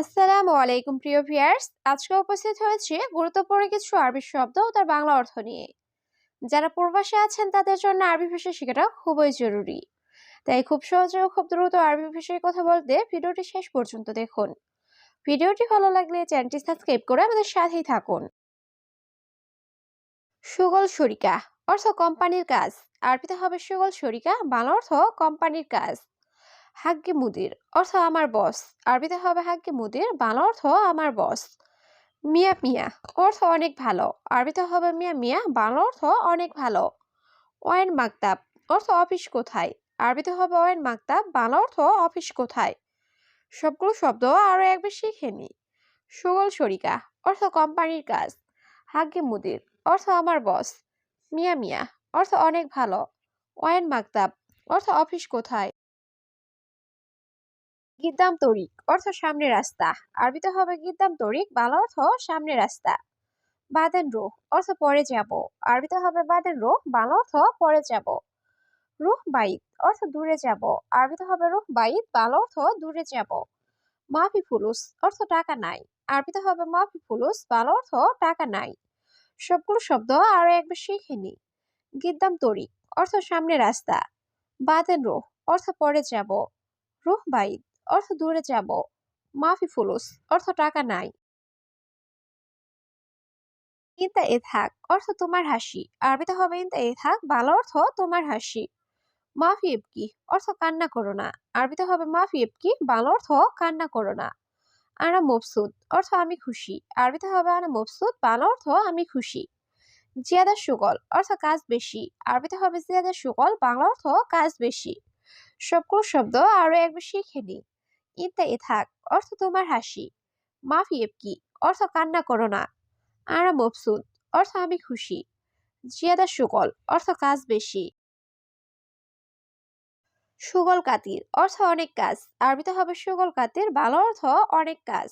আসসালামু আলাইকুম, প্রিয় ভিউয়ার্স। আজকে উপস্থিত হয়েছে গুরুত্বপূর্ণ কিছু আরবি শব্দ ও তার বাংলা অর্থ নিয়ে। যারা প্রবাসে আছেন, তাদের জন্য আরবি ভাষা শেখাটা খুবই জরুরি। তাই খুব সহজে ও খুব দ্রুত আরবি ভাষায় কথা বলতে ভিডিওটি শেষ পর্যন্ত দেখুন। ভিডিওটি ভালো লাগলে চ্যানেলটি সাবস্ক্রাইব করে আমাদের সাথেই থাকুন। সুগল শরিকা অর্থ কোম্পানির কাজ। আরবিতে হবে সুগল শরিকা, বাংলা অর্থ কোম্পানির কাজ। হাগ্গে মুদির অর্থ আমার বস আরবিতে হবে হাগ্গে মুদির, বাংলা অর্থ আমার বস মিয়া মিয়া অর্থ অনেক ভালো। আরবিতে হবে মিয়া মিয়া, বাংলা অর্থ অনেক ভালো। ওয়েন মাকতাব অর্থ অফিস কোথায়? আরবিতে হবে ওয়েন মাকতাব, বাংলা অর্থ অফিস কোথায়? সবগুলো শব্দ আরও একবার শিখে নি সুগল শরিকা অর্থ কোম্পানির কাজ। হাগ্গে মুদির অর্থ আমার বস মিয়া মিয়া অর্থ অনেক ভালো। ওয়েন মাকতাব অর্থ অফিস কোথায়? গিদ্দাম তরিক, অর্থ সামনে রাস্তা। আরবিতে হবে গিদ্দাম তরিক, বাংলা অর্থ সামনে রাস্তা। বাদেন রুহ, অর্থ পরে যাব। আরবিতে হবে বাদেন রুহ, বাংলা অর্থ পরে যাব। রুহ বাইত, অর্থ দূরে যাব। আরবিতে হবে রুহ বাইত, বাংলা অর্থ দূরে যাব। মাফি ফুলুস, অর্থ টাকা নাই। আরবিতে হবে মাফি ফুলুস, বাংলা অর্থ টাকা নাই। সবগুলো শব্দ আরও একবার শিখে নি। গিদ্দাম তরিক, অর্থ সামনে রাস্তা। বাদেন রুহ, অর্থ পরে যাব। রুহ বাইত অর্থ দূরে যাব। মাফি ফুলুস, অর্থ টাকা নাই। ইনতা এথাক অর্থ তোমার হাসি। আরবিতে হবে ইনতা এথাক ভালো অর্থ তোমার হাসি। মাফি এবকি অর্থ কান্না করো না। আরবিতে হবে মাফি এবকি ভালো অর্থ কান্না করো না। আনা মবসুদ অর্থ আমি খুশি। আরবিতে হবে আনা মবসুদ ভালো অর্থ আমি খুশি। জিয়াদা সুগল, অর্থ কাজ বেশি। আরবিতে হবে জিয়াদা সুগল বাংলা অর্থ কাজ বেশি। সবগুলো শব্দ আরও একবার শিখে নি। ইনতা এথাক অর্থ তোমার হাসি। মাফি এবকি অর্থ কান্না করো না। আরা মবসুদ অর্থ আমি খুশি। জিয়াদা সুগল, অর্থ কাজ বেশি। সুগল কাতির অর্থ অনেক কাজ। আরবিতে হবে সুগল কাতির ভালো অর্থ অনেক কাজ।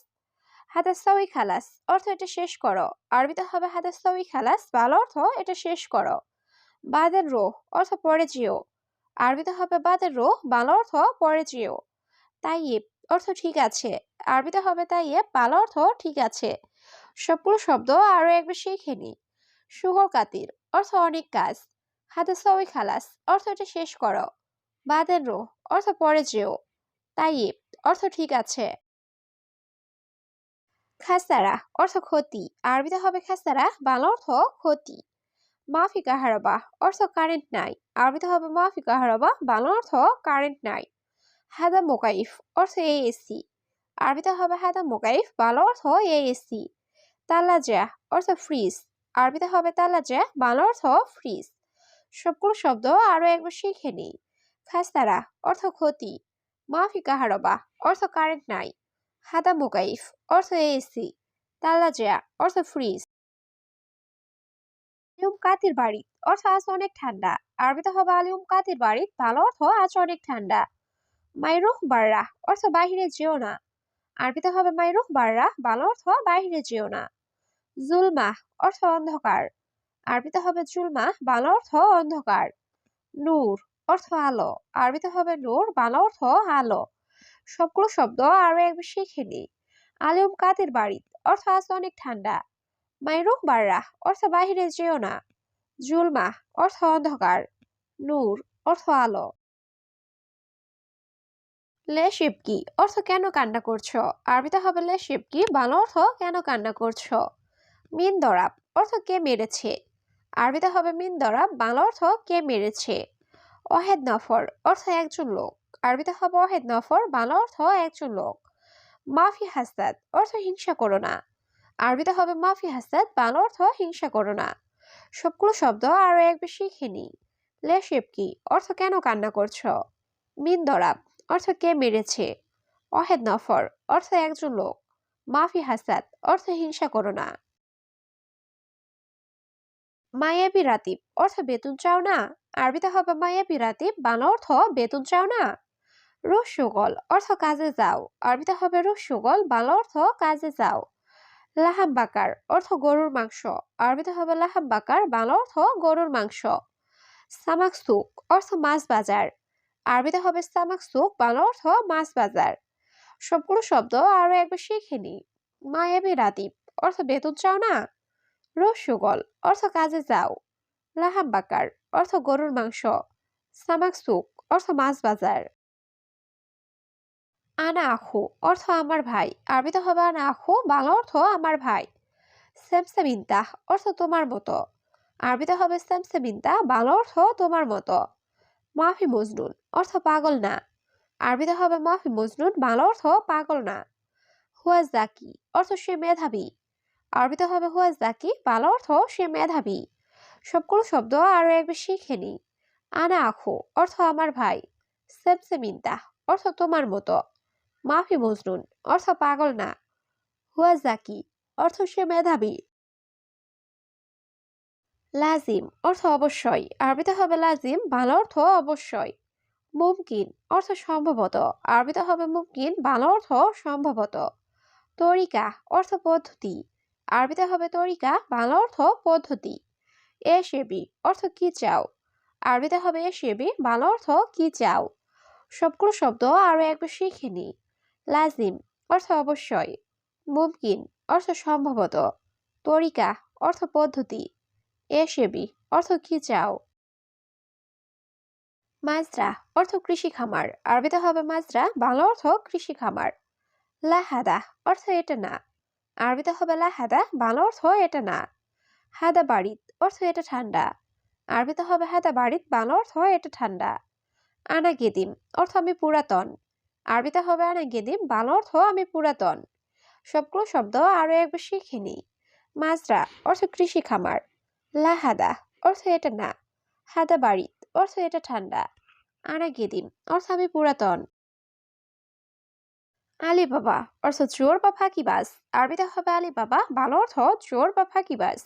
হাদাসাউই খালাস, অর্থ এটা শেষ করো। আরবিতে হবে হাদাসাউই খালাস ভালো অর্থ এটা শেষ করো। বাদের রোহ, অর্থ পরে যেও। আরবিতে হবে বাদের রোহ ভালো অর্থ পরে যেও। তাইয়েব অর্থ ঠিক আছে। আরবিতে হবে তাইয়েব ভালো অর্থ ঠিক আছে। সবগুলো শব্দ আরও একবার শিখে নি। সুগল কাতির অর্থ অনেক কাজ। হাদাসাউই খালাস, অর্থ এটা শেষ করো। বাদের রো, অর্থ পরে যেও। তাই অর্থ ঠিক আছে। খাসারা, অর্থ ক্ষতি। আরবিতে হবে খাসারা, বাংলা অর্থ ক্ষতি। মাফি কাহারবা অর্থ কারেন্ট নাই। আরবিতে হবে মাফি কাহারবা বাংলা অর্থ কারেন্ট নাই। হাদা মোকাইফ অর্থ এএসি আরবিতে হবে হাদা মোকাইফ, বাংলা অর্থ এএসি তালাজা অর্থ ফ্রিজ। আরবিতে হবে তালাজা বাংলা অর্থ ফ্রিজ। সবগুলো শব্দ আরও একবার শিখে নিই। খাস্তারা অর্থ ক্ষতি। মাফি কাহারবা অর্থ কারেন্ট নাই। হাদা মোকাইফ অর্থ এসি তালাজা অর্থ ফ্রিজ। আলিউম কাতির বাড়ি অর্থ আজ অনেক ঠান্ডা। আরবিতে হবে আলিউম কাতির বাড়ি ভালো অর্থ আজ অনেক ঠান্ডা। মাইরুহ বাররা অর্থ বাহিরে যেও না। আরবিতে হবে মাইরুহ বাররা ভালো অর্থ বাহিরে যেও না। জুলমা অর্থ অন্ধকার। আরবিতে হবে জুলমা ভালো অর্থ অন্ধকার। নূর, অর্থ আলো। আরবিতে হবে নূর, বাংলা অর্থ আলো। সবগুলো শব্দ আরও একবার শিখে নি। আলিম কাদের বাড়ি? অর্থ আজ অনেক ঠান্ডা। মাইরুখ বাররা অর্থ বাহিরে যেও না। জুলমা অর্থ অন্ধকার। নূর, অর্থ আলো। লেশিপকি অর্থ কেন কান্না করছ? আরবিতে হবে লে লেশিপকি ভালো অর্থ কেন কান্না করছ? মিন দরাব, অর্থ কে মেরেছে? আরবিতে হবে মিন দরাব বাংলা অর্থ কে মেরেছে? অহেদ নফর, অর্থ একজন লোক। আরবিতে হবে অহেদ নফর বাংলা অর্থ একজন লোক। মাফি হাসাদ, অর্থ হিংসা করো না। আরবিতে হবে মাফি হাসাদ বাংলা অর্থ হিংসা করো না। সবগুলো শব্দ আরও একবার শিখে নি লেশেপ কি? অর্থ কেন কান্না করছ? মিন দরাব অর্থ কে মেরেছে? অহেদ নফর, অর্থ একজন লোক। মাফি হাসাদ, অর্থ হিংসা করো না। মায়াবি রাতিব, অর্থ বেতন চাও না। আরবিতে হবে মায়াবি রাতিব, বাংলা অর্থ বেতন চাও না। রুশ সুগল অর্থ কাজে যাও। আরবিতে হবে রুশ সুগল বাংলা অর্থ কাজে যাও। লাহাম বাকার, অর্থ গরুর মাংস। আরবিতে হবে লাহাম বাকার, বাংলা অর্থ গরুর মাংস। সামাক সুক অর্থ মাছ বাজার। আরবিতে হবে সামাক সুক বাংলা অর্থ মাছ বাজার। সবগুলো শব্দ আরও একবার শিখে নি মায়াবী রাদীপ, অর্থ বেতন চাও না? রসুগল অর্থ কাজে যাও। লাহাম লাহাম্বাকার অর্থ গরুর মাংস। সামাক সুক অর্থ মাছ বাজার। আনা আখু, অর্থ আমার ভাই। আরবিতে হবে আনা আখু, বাংলা অর্থ আমার ভাই। স্যামসামিন্তা অর্থ তোমার মতো। আরবিতে হবে স্যামসামিন্তা বাংলা অর্থ তোমার মতো। মাফি মজনুন, অর্থ পাগল না। আরবিতে হবে মাফি মজনুন, বাংলা অর্থ পাগল না। হুয়া জাকি, অর্থ সে মেধাবী। আরবিতে হবে হুয়া জাকি, বাংলা অর্থ সে মেধাবী। সবগুলো শব্দ আরও একবার শিখে নি আনা আখো, অর্থ আমার ভাই। সেমসেমিন্তা অর্থ তোমার মতো। মাফি মজনুন, অর্থ পাগল না। হুয়া জাকি, অর্থ সে মেধাবী। লাজিম অর্থ অবশ্যই। আরবিতে হবে লাজিম, বাংলা অর্থ অবশ্যই। মুমকিন অর্থ সম্ভবত। আরবিতে হবে মুমকিন, বাংলা অর্থ সম্ভবত। তরিকা অর্থ পদ্ধতি। আরবিতে হবে তরিকা, বাংলা অর্থ পদ্ধতি। এ সেবি অর্থ কি চাও? আরবিতে হবে এ সেবি বাংলা অর্থ কি চাও? সবগুলো শব্দ আরও একবার শিখে নি লাজিম অর্থ অবশ্যই। মুমকিন অর্থ সম্ভবত। তরিকা অর্থ পদ্ধতি। এ সেবি অর্থ কি চাও? মাজরা, অর্থ কৃষি খামার। আরবিতে হবে মাজরা, বাংলা অর্থ কৃষি খামার। লাহাদা, অর্থ এটা না। আরবিতে হবে লাহাদা, বাংলা অর্থ এটা না। হাদা বাড়িত অর্থ এটা ঠান্ডা। আরবিতে হবে হাদা বাড়িত বাংলা অর্থ এটা ঠান্ডা। আনা গেদিম অর্থ আমি পুরাতন। আরবিতে হবে আনা গেদিম বাংলা অর্থ আমি পুরাতন। সবগুলো শব্দ আরও একবার শিখে নি মাজরা, অর্থ কৃষি খামার। লাহাদা অর্থ এটা না। হাদা বাড়িত অর্থ এটা ঠান্ডা। আনা গেদিম, অর্থ আমি পুরাতন। আলী বাবা অর্থ চোর বা ফাঁকিবাজ। আরবিতে হবে আলী বাবা ভালো অর্থ চোর বা ফাঁকিবাজ।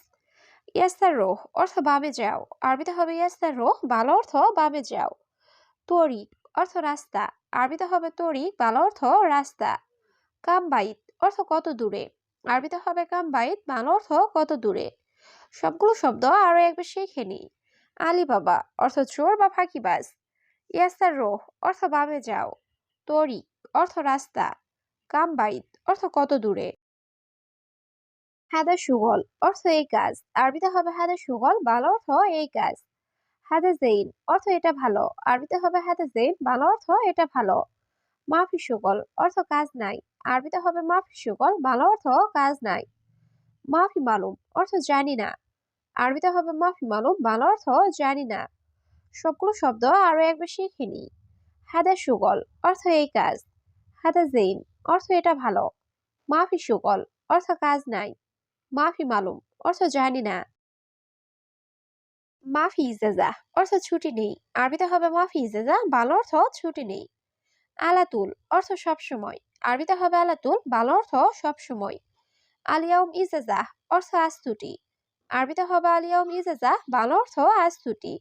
ইয়াস্তার রোহ, অর্থ বামে যাও। আরবিতে হবে ইয়াস্তার রোহ, ভালো অর্থ বামে যাও। তরিক, অর্থ রাস্তা। আরবিতে হবে তরিক, ভালো অর্থ রাস্তা। কামবাইত, অর্থ কত দূরে। আরবিতে হবে কামবাইত, ভালো অর্থ কত দূরে। সবগুলো শব্দ আরও একবার শিখে নি আলী বাবা অর্থ চোর বা ফাঁকিবাজ। ইয়াস্তার রোহ, অর্থ বামে যাও। তরিক, অর্থ রাস্তা। কামবাইত অর্থ কত দূরে। হাদা সুগল, অর্থ এই কাজ। আরবিতে হবে হাদা সুগল ভালো অর্থ এই কাজ। হাদা জেইন, অর্থ এটা ভালো। আরবিতে হবে হাদা জেইন ভালো অর্থ এটা ভালো। মাফি সুগল, অর্থ কাজ নাই। আরবিতে হবে মাফি সুগল ভালো অর্থ কাজ নাই। মাফি মালুম অর্থ জানি না। আরবিতে হবে মাফি মালুম ভালো অর্থ জানি না। সবগুলো শব্দ আরও একবার শিখে নি হাদা সুগল অর্থ এই কাজ। হাদা জেইন অর্থ এটা ভালো। মাফি সুগল অর্থ কাজ নাই। মাফি মালুম অর্থ জানি না। মাফি ইজাজা অর্থ ছুটি নেই। আরবিতে হবে মাফি ইজাজা ভালো অর্থ ছুটি নেই। আলাতুল অর্থ সবসময়। আরবিতে হবে আলাতুল ভালো অর্থ সবসময়। আলিয়াউম ইজাজা, অর্থ আজ ছুটি আরবিতে হবে আলিয়াউম ইজাজা ভালো অর্থ আজ ছুটি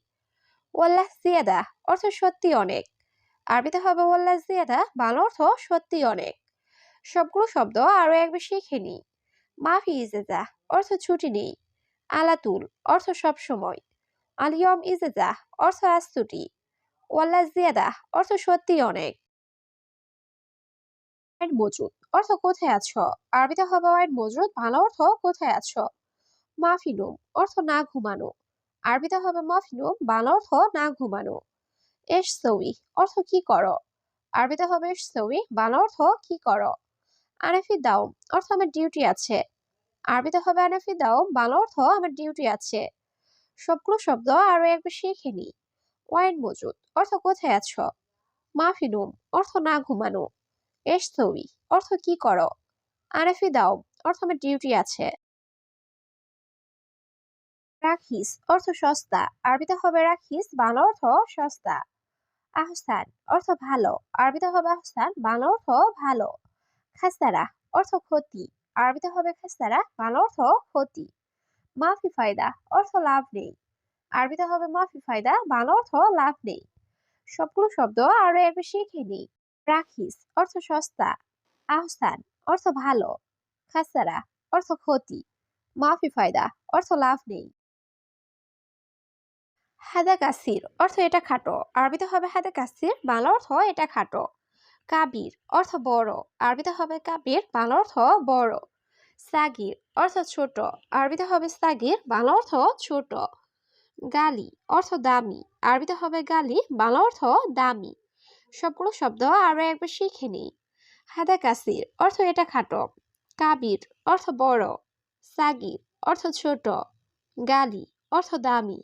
ওয়াল্লাহ জিয়াদা, অর্থ সত্যি অনেক। আরবিতে হবে ওয়াল্লাহ জিয়াদা ভালো অর্থ সত্যি অনেক। সবগুলো শব্দ আরও একবার শিখে নি। মাফি ইজেজা, অর্থ ছুটি নেই। আলাতুল, অর্থ সব সময়। আলিয়ম ইজেজা, অর্থ আজ ছুটি ওয়াল্লা জিয়াদা, অর্থ সত্যি অনেক। মজুদ অর্থ কোথায় আছো? আরবিতে হবে ওয়াইড মজুদ ভালো অর্থ কোথায় আছো? মাফিনুম, অর্থ না ঘুমানো। আরবিতে হবে মাফিনুম ভালো অর্থ না ঘুমানো। এস সৌই, অর্থ কি করো? আরবিতে হবে এস সৌই ভালো অর্থ কি করো? আনাফি দাওম, অর্থ আমার ডিউটি আছে। আরবিতে হবে আনাফি দাও ভালো অর্থ আমার ডিউটি আছে। সবগুলো শব্দ আরও একবার শিখে নি ওয়াইন মজুদ অর্থ কোথায় আছো? মাফিনুম, অর্থ না ঘুমানো। এসতৌই অর্থ কি করো? আনাফি দাওম অর্থ আমার ডিউটি আছে। রাখিস, অর্থ সস্তা। আরবিতে হবে রাখিস, বাংলা অর্থ সস্তা। আহসান, অর্থ ভালো। আরবিতে হবে আহসান, বাংলা অর্থ ভালো। খাসারা অর্থ ক্ষতি। আরবিতে হবে খাসারা বাংলা অর্থ ক্ষতি। মাফি ফায়দা, অর্থ লাভ নেই। আরবিতে হবে মাফি ফায়দা, বাংলা অর্থ লাভ নেই। সবগুলো শব্দ আরও একবার শিখে নিই রাখিস, অর্থ সস্তা। আহসান অর্থ ভালো খাসারা অর্থ ক্ষতি মাফি ফায়দা অর্থ লাভ নেই হাদা কাসির অর্থ এটা খাটো আরবিতে হবে হাদা কাসির বাংলা অর্থ এটা খাটো কাবির অর্থ বড় আরবিতে হবে কাবির বাংলা অর্থ বড় সাগির অর্থ ছোট. আরবিতে হবে সাগির বাংলা অর্থ ছোট. গালি. অর্থ দামি. আরবিতে হবে গালি. বাংলা অর্থ দামি. সবগুলো শব্দ আরও একবার শিখে নিই। হাদা কাসির অর্থ এটা খাটো। কাবির অর্থ বড়। সাগির অর্থ ছোট। গালি অর্থ দামি।